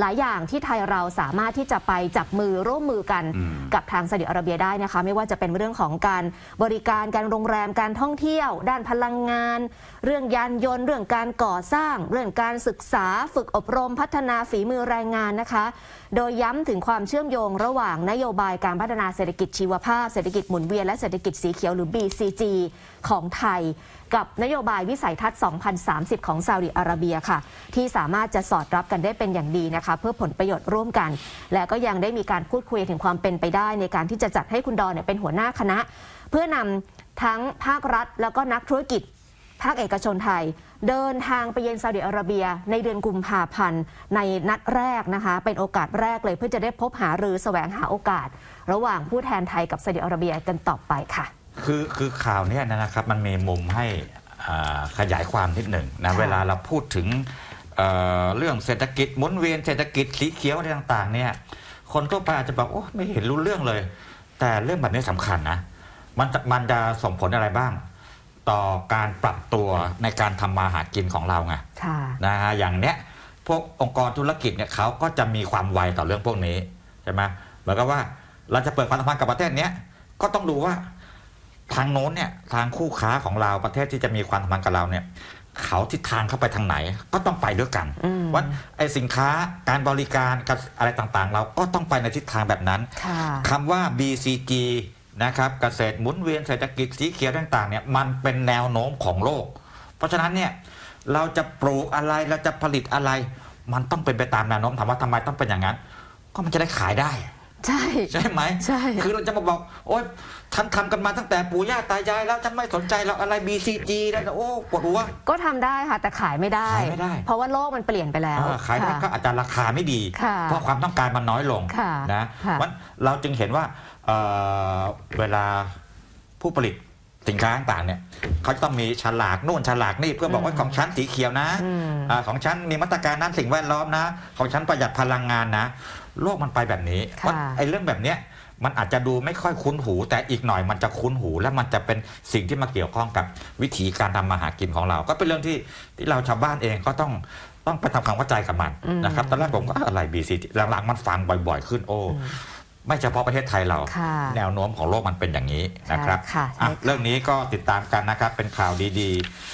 หลายอย่างที่ไทยเราสามารถที่จะไปจับมือร่วมมือกันอืมกับทางซาอุดิอาระเบียได้นะคะ ไม่ว่าจะเป็นเรื่องของการบริการการโรงแรมการท่องเที่ยว ด้านพลังงาน เรื่องยานยนต์ เรื่องการก่อสร้าง เรื่องการศึกษาฝึกอบรมพัฒนาฝีมือแรงงานนะคะ โดยย้ำถึงความเชื่อมโยงระหว่างนโยบายการพัฒนาเศรษฐกิจชีวภาพเศรษฐกิจหมุนเวียนและเศรษฐกิจสีเขียวหรือ BCG ของไทยกับนโยบายวิสัยทัศน์ 2030 ของซาอุดิอาระเบียค่ะ ที่สามารถจะสอดรับกันได้เป็นอย่างดีนะคะ เพื่อผลประโยชน์ร่วมกัน และก็ยังได้มีการพูดคุยถึงความเป็นไปได้ ในการที่จะจัดให้คุณดอนเนี่ยเป็นหัวหน้าคณะ เพื่อนำทั้งภาครัฐ แล้วก็นักธุรกิจภาคเอกชนไทย เดินทางไปเยือนซาอุดิอาระเบีย ในเดือนกุมภาพันธ์ในนัดแรกนะคะ เป็นโอกาสแรกเลยเพื่อจะได้พบหารือแสวงหาโอกาส ระหว่างผู้แทนไทยกับซาอุดิอาระเบียกันต่อไปค่ะ คือคือข่าวเนี้นะครับมันมีมุมให้อ่าขยายความนิดหนึ่งนะค่ะเวลาเราพูดถึงเอ่อเรื่องเศรษฐกิจหมุนเวียนเศรษฐกิจสีเขียวอะไรต่างๆเนี่ยคนทั่วไปอาจจะบอกโอ้ไม่เห็นรู้เรื่องเลย แต่เรื่องแบบนี้สำคัญนะมันจะมันจะส่งผลอะไรบ้าง ต่อการปรับตัวในการทำมาหากินของเราไงค่ะนะฮะอย่างเนี้ยพวกองค์กรธุรกิจเนี่ยเขาก็จะมีความไวต่อเรื่องพวกนี้ใช่ไหมเหมือนกับว่าเราจะเปิดความสัมพันธ์กับประเทศเนี้ยก็ต้องดูว่า ทางโน้นเนี่ยทางคู่ค้าของเราประเทศที่จะมีความสัมพันธ์กับเราเนี่ยเขาทิศทางเข้าไปทางไหนก็ต้องไปด้วยกันอืมว่าไอ้สินค้าการบริการกับอะไรต่างๆ เราก็ต้องไปในทิศทางแบบนั้นค่ะคำว่า BCG นะครับเกษตรหมุนเวียนเศรษฐกิจสีเขียวต่างๆเนี่ยมันเป็นแนวโน้มของโลก เพราะฉะนั้นเนี่ยเราจะปลูกอะไรเราจะผลิตอะไร มันต้องเป็นไปตามแนวโน้มถามว่าทำไมต้องเป็นอย่างนั้น ก็มันจะได้ขายได้ ใช่ ใช่ไหมใช่ คือเราจะมาบอกโอ๊ยท่านทำกันมาตั้งแต่ปู่ย่าตายายแล้วฉันไม่สนใจเราอะไร BCG แล้วโอ้ปวดหัว ก็ทำได้ค่ะ แต่ขายไม่ได้ ขายไม่ได้ เพราะว่าโลกมันเปลี่ยนไปแล้วเออขายได้ค่ะ ก็อาจจะราคาไม่ดี ค่ะเพราะความต้องการมันน้อยลงค่ะนะค่ะ วันเราจึงเห็นว่าเอ่อเวลาผู้ผลิต สินค้าต่างๆเนี่ยเขาจะต้องมีฉลากนู่นฉลากนี่เพื่อบอกว่าของฉันสีเขียวนะอืมอาของฉันมีมาตรการด้านสิ่งแวดล้อมนะ ของฉันประหยัดพลังงานนะ โลกมันไปแบบนี้ค่ะว่าไอ้เรื่องแบบเนี้ยมันอาจจะดูไม่ค่อยคุ้นหู แต่อีกหน่อยมันจะคุ้นหู และมันจะเป็นสิ่งที่มาเกี่ยวข้องกับวิธีการทำมาหากินของเรา ก็เป็นเรื่องที่ที่เราชาวบ้านเองก็ต้องต้องไปทำความเข้าใจกับมันอืมนะครับตอนแรกผมก็อะไรบีซีหลังๆมันฟังบ่อย ๆ ขึ้นโอ้ ไม่เฉพาะประเทศไทยเรา ค่ะแนวโน้มของโลกมันเป็นอย่างนี้นะครับใช่ค่ะใช่อะค่ะ เรื่องนี้ก็ติดตามกันนะครับเป็นข่าวดีๆ